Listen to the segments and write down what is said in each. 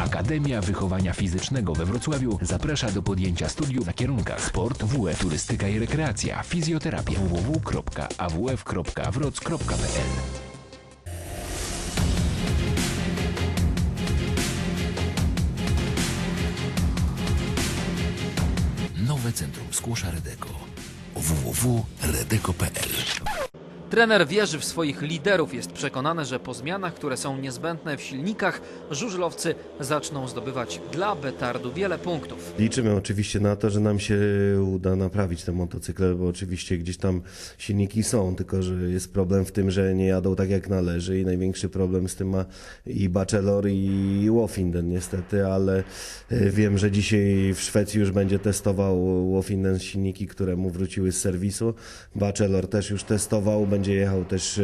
Akademia Wychowania Fizycznego we Wrocławiu zaprasza do podjęcia studiów na kierunkach sport, WF, turystyka i rekreacja, fizjoterapia www.awf.wroc.pl Nowe Centrum Skłosza Redeko. www.redeko.pl Trener wierzy w swoich liderów. Jest przekonany, że po zmianach, które są niezbędne w silnikach, żużlowcy zaczną zdobywać dla Betardu wiele punktów. Liczymy oczywiście na to, że nam się uda naprawić te motocykle, bo oczywiście gdzieś tam silniki są, tylko że jest problem w tym, że nie jadą tak jak należy i największy problem z tym ma i Bachelor i Wofinden niestety, ale e, wiem, że dzisiaj w Szwecji już będzie testował Wofinden silniki, które mu wróciły z serwisu. Bachelor też już testował, będzie jechał też e,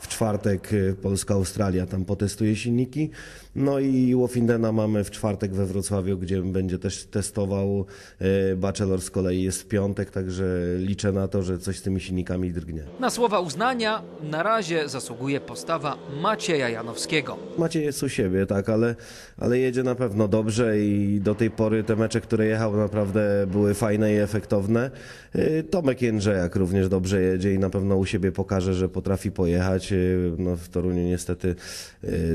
w czwartek e, Polska-Australia, tam potestuje silniki. No i Wofindena mamy w czwartek we Wrocławiu, gdzie będzie też testował. E, Bachelor z kolei jest w piątek, także liczę na to, że coś z tymi silnikami drgnie. Na słowa uznania na razie zasługuje postawa Macieja Janowskiego. Maciej jest u siebie, tak, ale, ale jedzie na pewno dobrze i do tej pory te mecze, które jechał naprawdę były fajne i efektowne. E, Tomek Jędrzejak również dobrze jedzie i na pewno u siebie pokaże, że potrafi pojechać. E, No, w Toruniu niestety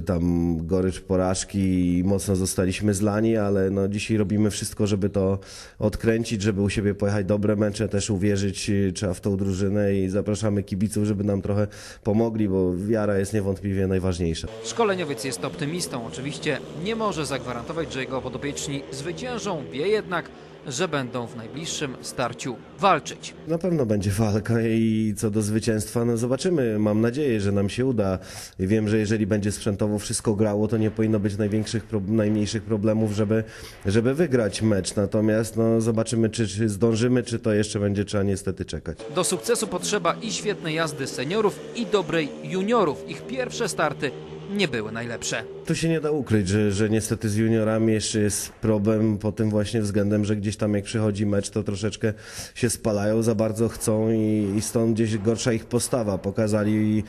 tam gorycz porażki i mocno zostaliśmy zlani, ale no, dzisiaj robimy wszystko, żeby to odkręcić, żeby u siebie pojechać dobre mecze, też uwierzyć e, trzeba w tą drużynę i zapraszamy kibiców, żeby nam trochę pomogli, bo wiara jest niewątpliwie najważniejsza. Szkoleniowiec jest optymistą. Oczywiście nie może zagwarantować, że jego podopieczni zwyciężą, wie jednak, że będą w najbliższym starciu walczyć. Na pewno będzie walka i co do zwycięstwa, no zobaczymy. Mam nadzieję, że nam się uda. Wiem, że jeżeli będzie sprzętowo wszystko grało, to nie powinno być największych, najmniejszych problemów, żeby, żeby wygrać mecz. Natomiast no, zobaczymy, czy, czy zdążymy, czy to jeszcze będzie trzeba niestety czekać. Do sukcesu potrzeba i świetnej jazdy seniorów, i dobrej juniorów. Ich pierwsze starty nie były najlepsze. Tu się nie da ukryć, że, że niestety z juniorami jeszcze jest problem pod tym właśnie względem, że gdzieś tam jak przychodzi mecz, to troszeczkę się spalają, za bardzo chcą i, i stąd gdzieś gorsza ich postawa. Pokazali e,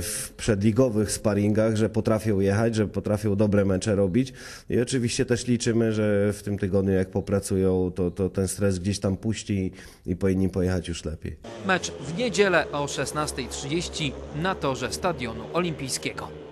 w przedligowych sparingach, że potrafią jechać, że potrafią dobre mecze robić i oczywiście też liczymy, że w tym tygodniu jak popracują, to, to ten stres gdzieś tam puści i, i powinni pojechać już lepiej. Mecz w niedzielę o 16.30 na torze Stadionu Olimpijskiego.